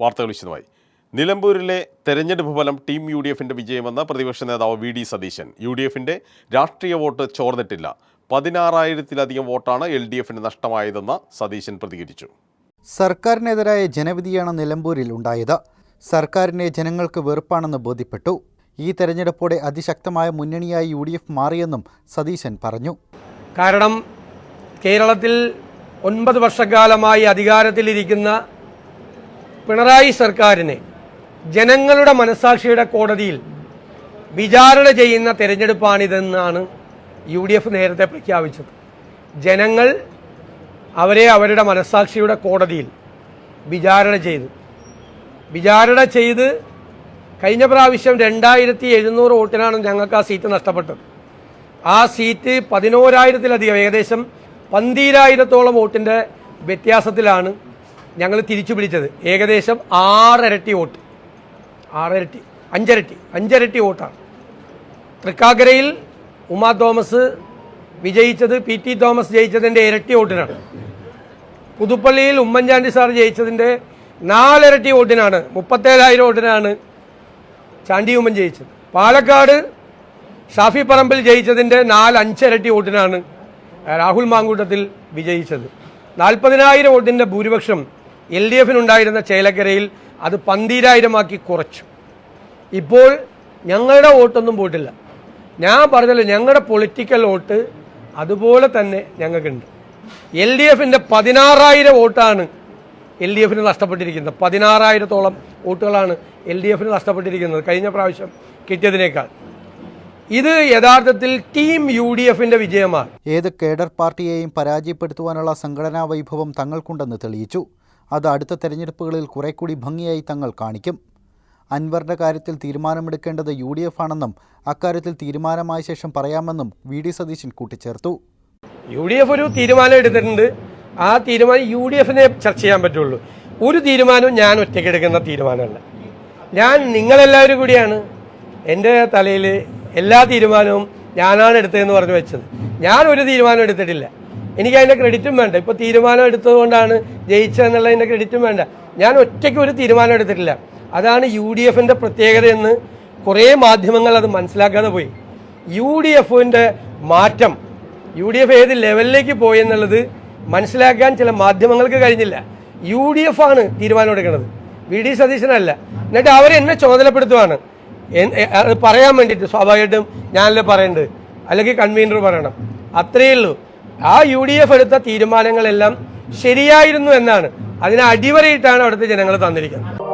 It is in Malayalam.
വാർത്തകൾ വിശദമായി. നിലമ്പൂരിലെ തെരഞ്ഞെടുപ്പ് ഫലം ടീം യു ഡി എഫിന്റെ വിജയമെന്ന് പ്രതിപക്ഷ നേതാവ് V D Satheesan. U D എഫിന്റെ രാഷ്ട്രീയ വോട്ട് ചോർന്നിട്ടില്ല. പതിനാറായിരത്തിലധികം വോട്ടാണ് എൽ ഡി എഫിന് നഷ്ടമായതെന്ന് സതീശൻ പ്രതികരിച്ചു. സർക്കാരിനെതിരായ ജനവിധിയാണ് നിലമ്പൂരിൽ ഉണ്ടായത്. സർക്കാരിനെ ജനങ്ങൾക്ക് വെറുപ്പാണെന്ന് ബോധ്യപ്പെട്ടു. ഈ തെരഞ്ഞെടുപ്പോടെ അതിശക്തമായ മുന്നണിയായി യു ഡി എഫ് മാറിയെന്നും സതീശൻ പറഞ്ഞു. കാരണം കേരളത്തിൽ ഒൻപത് വർഷക്കാലമായി അധികാരത്തിലിരിക്കുന്ന പിണറായി സർക്കാരിനെ ജനങ്ങളുടെ മനസാക്ഷിയുടെ കോടതിയിൽ വിചാരണ ചെയ്യുന്ന തെരഞ്ഞെടുപ്പാണിതെന്നാണ് യു ഡി എഫ് നേരത്തെ പ്രഖ്യാപിച്ചത്. ജനങ്ങൾ അവരെ അവരുടെ മനസാക്ഷിയുടെ കോടതിയിൽ വിചാരണ ചെയ്തു. വിചാരണ ചെയ്ത് കഴിഞ്ഞ പ്രാവശ്യം രണ്ടായിരത്തി എഴുന്നൂറ് വോട്ടിനാണ് ഞങ്ങൾക്ക് ആ സീറ്റ് നഷ്ടപ്പെട്ടത്. ആ സീറ്റ് പതിനോരായിരത്തിലധികം ഏകദേശം പന്തീരായിരത്തോളം വോട്ടിന്റെ വ്യത്യാസത്തിലാണ് ഞങ്ങൾ തിരിച്ചു പിടിച്ചത് ഏകദേശം ആറരട്ടി വോട്ട്. ആറരട്ടി. അഞ്ചരട്ടി. അഞ്ചരട്ടി വോട്ടാണ്. തൃക്കാക്കരയിൽ ഉമാ തോമസ് വിജയിച്ചത് പി ടി തോമസ് ജയിച്ചതിന്റെ ഇരട്ടി വോട്ടിനാണ്. പുതുപ്പള്ളിയിൽ ഉമ്മൻചാണ്ടി സാർ ജയിച്ചതിന്റെ നാലിരട്ടി വോട്ടിനാണ്. മുപ്പത്തേഴായിരം വോട്ടിനാണ് ചാണ്ടി ഉമ്മൻ ജയിച്ചത്. പാലക്കാട് ഷാഫി പറമ്പിൽ ജയിച്ചതിന്റെ നാല് അഞ്ചിരട്ടി വോട്ടിനാണ് രാഹുൽ മാങ്കൂട്ടത്തിൽ വിജയിച്ചത്. നാൽപ്പതിനായിരം വോട്ടിന്റെ ഭൂരിപക്ഷം എൽ ഡി എഫിനുണ്ടായിരുന്ന ചേലക്കരയിൽ അത് പന്തീരായിരമാക്കി കുറച്ചു. ഇപ്പോൾ ഞങ്ങളുടെ വോട്ടൊന്നും പോയിട്ടില്ല. ഞാൻ പറഞ്ഞല്ലോ ഞങ്ങളുടെ പൊളിറ്റിക്കൽ വോട്ട് അതുപോലെ തന്നെ ഞങ്ങൾക്കുണ്ട്. എൽ ഡി എഫിന്റെ പതിനാറായിരം വോട്ടാണ് എൽ ഡി എഫിന് നഷ്ടപ്പെട്ടിരിക്കുന്നത്. പതിനാറായിരത്തോളം വോട്ടുകളാണ് എൽ ഡി എഫിന് നഷ്ടപ്പെട്ടിരിക്കുന്നത് കഴിഞ്ഞ പ്രാവശ്യം കിട്ടിയതിനേക്കാൾ. ഇത് യഥാർത്ഥത്തിൽ ടീം യു ഡി എഫിന്റെ വിജയമാണ്. ഏത് കേഡർ പാർട്ടിയെയും പരാജയപ്പെടുത്തുവാനുള്ള സംഘടനാ വൈഭവം തങ്ങൾക്കുണ്ടെന്ന് തെളിയിച്ചു. അത് അടുത്ത തെരഞ്ഞെടുപ്പുകളിൽ കുറെ കൂടി ഭംഗിയായി തങ്ങൾ കാണിക്കും. അൻവറിന്റെ കാര്യത്തിൽ തീരുമാനമെടുക്കേണ്ടത് യു ഡി എഫ് ആണെന്നും അക്കാര്യത്തിൽ തീരുമാനമായ ശേഷം പറയാമെന്നും വി ഡി സതീശൻ കൂട്ടിച്ചേർത്തു. യു ഡി എഫ് ഒരു തീരുമാനം എടുത്തിട്ടുണ്ട്. ആ തീരുമാനം യു ഡി എഫിനെ ചർച്ച ചെയ്യാൻ പറ്റുള്ളൂ. ഒരു തീരുമാനവും ഞാൻ ഒറ്റയ്ക്ക് എടുക്കുന്ന തീരുമാനമല്ല. ഞാൻ നിങ്ങളെല്ലാവരും കൂടിയാണ് എന്റെ തലയിൽ എല്ലാ തീരുമാനവും ഞാനാണ് എടുത്തതെന്ന് പറഞ്ഞു വെച്ചത്. ഞാൻ ഒരു തീരുമാനം എടുത്തിട്ടില്ല. എനിക്ക് അതിന്റെ ക്രെഡിറ്റും വേണ്ട. ഇപ്പോൾ തീരുമാനം എടുത്തതുകൊണ്ടാണ് ജയിച്ചതെന്നുള്ളതിന്റെ ക്രെഡിറ്റും വേണ്ട. ഞാൻ ഒറ്റയ്ക്ക് ഒരു തീരുമാനം എടുത്തിട്ടില്ല. അതാണ് യു ഡി എഫിന്റെ പ്രത്യേകതയെന്ന് കുറേ മാധ്യമങ്ങൾ അത് മനസ്സിലാക്കാതെ പോയി. യു ഡി എഫിന്റെ മാറ്റം യു ഡി എഫ് ഏത് ലെവലിലേക്ക് പോയി എന്നുള്ളത് മനസ്സിലാക്കാൻ ചില മാധ്യമങ്ങൾക്ക് കഴിഞ്ഞില്ല. യു ഡി എഫ് ആണ് തീരുമാനം എടുക്കുന്നത് വി ഡി സതീശനല്ല. എന്നിട്ട് അവരെന്നെ ചുമതലപ്പെടുത്തുവാണ്. എൻ- അത് പറയാൻ വേണ്ടിയിട്ട് സ്വാഭാവികമായിട്ടും ഞാനല്ലേ പറയേണ്ടത്. അല്ലെങ്കിൽ കൺവീനർ പറയണം. അത്രയേ ഉള്ളൂ. ആ യു ഡി എഫ് എടുത്ത തീരുമാനങ്ങളെല്ലാം ശരിയായിരുന്നു എന്നാണ്. അതിനെ അടിവരയിട്ടാണ് അവിടുത്തെ ജനങ്ങൾ തന്നിരിക്കുന്നത്.